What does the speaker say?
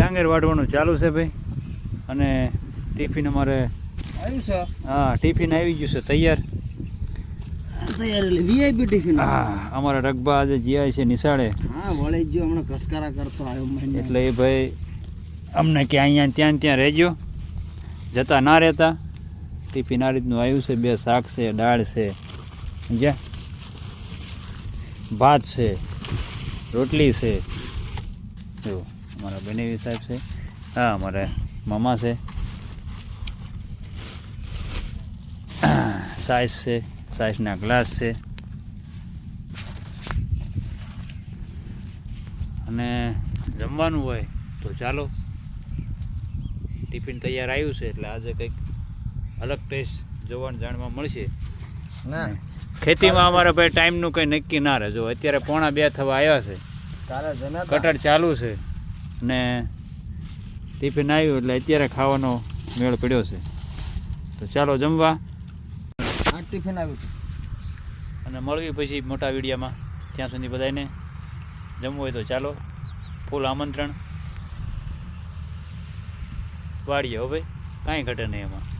ટાંગેર વાઢવાનું ચાલુ છે ભાઈ. અને ટિફિન અમારે આવ્યું છે? હા ટિફિન આવી ગયું છે તૈયાર. VIP tiffin. હા અમારા રગબા આજે જીઆઈ છે નિશાળે. હા વળી જ હમણાં ઘસકારા કરતો આવ્યો એટલે એ ભાઈ અમને કે અહીંયા ત્યાં ત્યાં રહેજો. જતા ના રહેતા. ટિફિન આ રીતનું આવ્યું છે બે શાક છે દાળ છે. સમજ્યા? ભાત છે રોટલી છે. જો અમારા બનેવી સાહેબ છે. હા અમારા મામા છે. સાઈઝ છે સાઈઝના ગ્લાસ છે. અને જમવાનું હોય તો ચાલો. ટિફિન તૈયાર આવ્યું છે એટલે આજે કંઈક અલગ ટેસ્ટ જોવાનું જાણવા મળશે. ના. ખેતીમાં અમારે ભાઈ ટાઈમનું કંઈ નક્કી ના રહે. જો અત્યારે પોણા બે થવા આવ્યા છે? કટર ચાલુ છે. ને ટિફિન આવ્યું એટલે અત્યારે ખાવાનો મેળ પડ્યો છે. તો ચાલો જમવા. ટિફિન આવ્યું અને મળવી પછી મોટા વિડીયામાં. ત્યાં સુધી બધાને જમવું હોય તો ચાલો. ફૂલ આમંત્રણ. વાળીએ હો ભાઈ કાંઈ ઘટે નહીં એમાં.